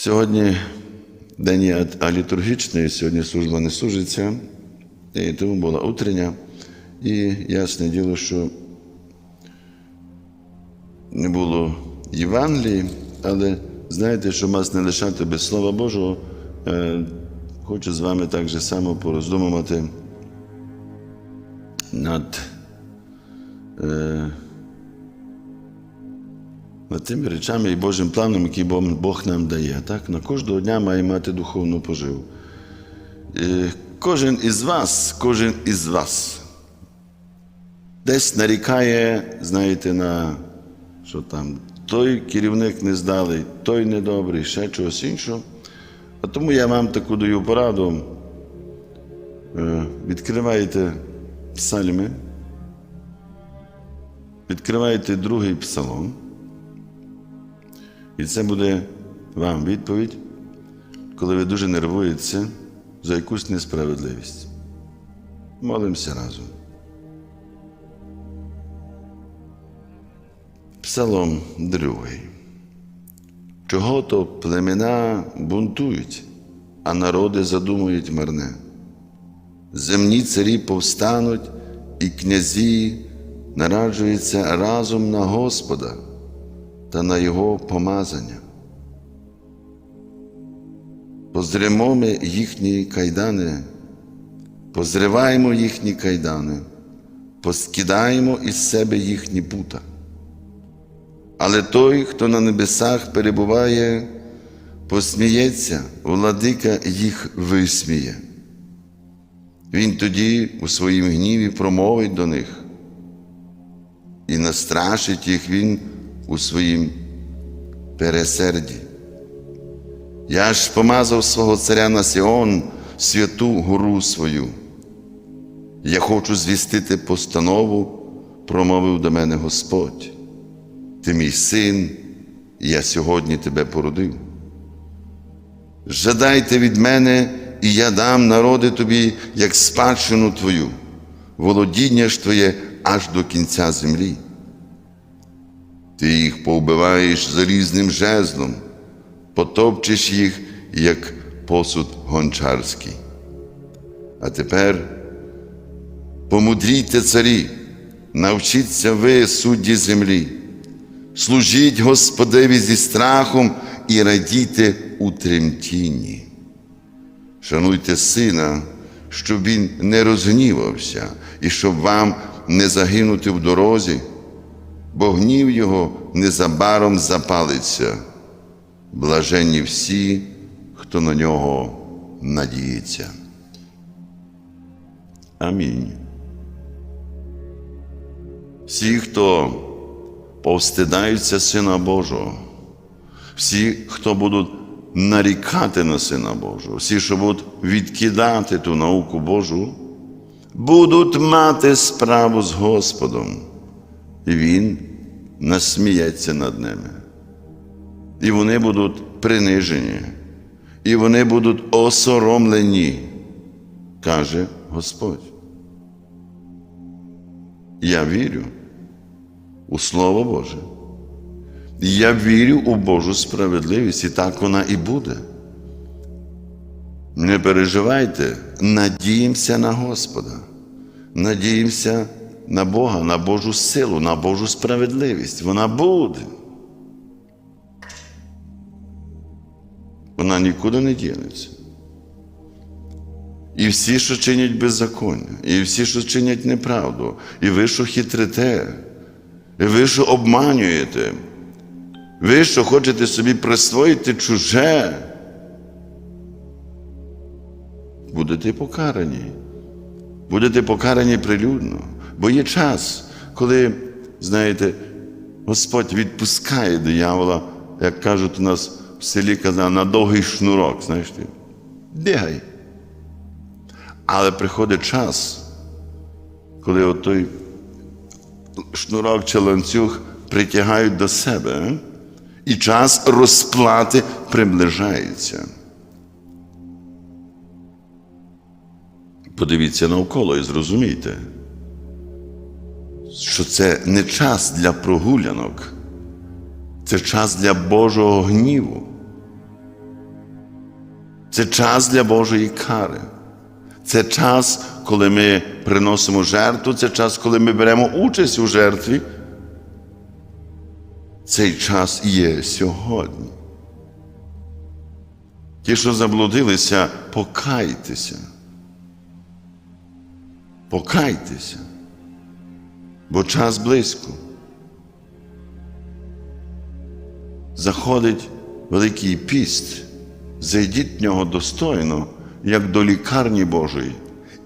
Сьогодні день алітургічний, сьогодні служба не служиться, і тому була утрення. І ясне діло, що не було Євангелії, але знаєте, що нас не лишати без Слова Божого, е, хочу з вами так же само пороздумувати над, е, над тими речами і Божим планом, який Бог- нам дає. Так? На кожного дня має мати духовну поживу. Е, Кожен із вас, кожен із вас десь нарікає, знаєте, на що там той керівник не здалий, той недобрий, ще чогось іншого. А тому я вам таку даю пораду. Е, Відкривайте псальми, відкривайте другий псалом. І це буде вам відповідь, коли ви дуже нервуєтеся за якусь несправедливість. Молимося разом. Псалом другий. Чого то племена бунтують, а народи задумують марне. Земні царі повстануть, і князі нараджуються разом на Господа та на Його помазання. Позримо ми їхні кайдани, позриваємо їхні кайдани, поскидаємо із себе їхні пута. Але той, хто на небесах перебуває, посміється, владика їх висміє. Він тоді у своїм гніві промовить до них і настрашить їх він у своїм пересерді. Я ж помазав свого царя на Сіон, святу гору свою. Я хочу звістити постанову, промовив до мене Господь. Ти мій син, і я сьогодні тебе породив. Жадайте від мене, і я дам народи тобі, як спадщину твою, володіння ж твоє аж до кінця землі. Ти їх повбиваєш залізним жезлом, потопчеш їх, як посуд гончарський. А тепер помудрійте царі, навчіться ви, судді землі. Служіть Господеві зі страхом і радійте у тремтінні. Шануйте сина, щоб він не розгнівався і щоб вам не загинути в дорозі, бо гнів його незабаром запалиться. Блаженні всі, хто на нього надіється. Амінь. Всі, хто повстидаються Сина Божого, всі, хто будуть нарікати на Сина Божого, всі, що будуть відкидати ту науку Божу, будуть мати справу з Господом, Він насміється над ними. І вони будуть принижені, і вони будуть осоромлені, каже Господь. Я вірю у Слово Боже. Я вірю у Божу справедливість, і так вона і буде. Не переживайте, надіємося на Господа, надіємося на Бога, на Божу силу, на Божу справедливість. Вона буде. Вона нікуди не дінеться. І всі, що чинять беззаконня, і всі, що чинять неправду, і ви, що хитрите, і ви, що обманюєте, ви, що хочете собі присвоїти чуже, будете покарані. Будете покарані прилюдно. Бо є час, коли, знаєте, Господь відпускає диявола, як кажуть у нас в селі казав, на довгий шнурок, знаєш ти, бігай. Але приходить час, коли отой шнурок чи ланцюг притягають до себе, і час розплати приближається. Подивіться навколо і зрозумійте, що це не час для прогулянок, це час для Божого гніву. Це час для Божої кари. Це час, коли ми приносимо жертву, це час, коли ми беремо участь у жертві. Цей час є сьогодні. Ті, що заблудилися, покайтеся. Покайтеся, бо час близько. Заходить Великий піст, зайдіть в нього достойно, як до лікарні Божої,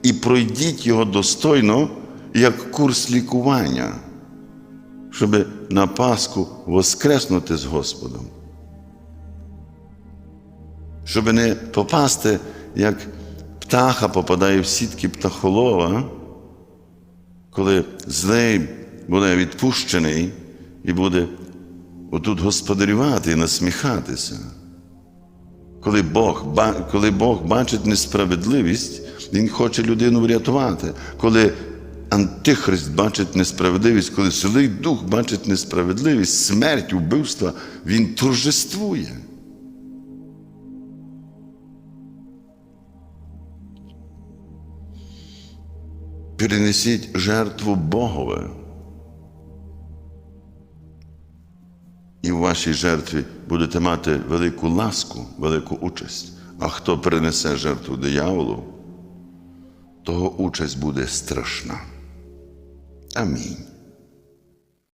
і пройдіть його достойно, як курс лікування, щоб на Пасху воскреснути з Господом. Щоб не попасти, як птаха попадає в сітки птахолова, коли злий буде відпущений і буде отут господарювати і насміхатися. Коли Бог, коли Бог бачить несправедливість, Він хоче людину врятувати. Коли Антихрист бачить несправедливість, коли Злий Дух бачить несправедливість, смерть, вбивства, він торжествує. Перенесіть жертву Богове. І в вашій жертві будете мати велику ласку, велику участь. А хто принесе жертву дияволу, того участь буде страшна. Амінь.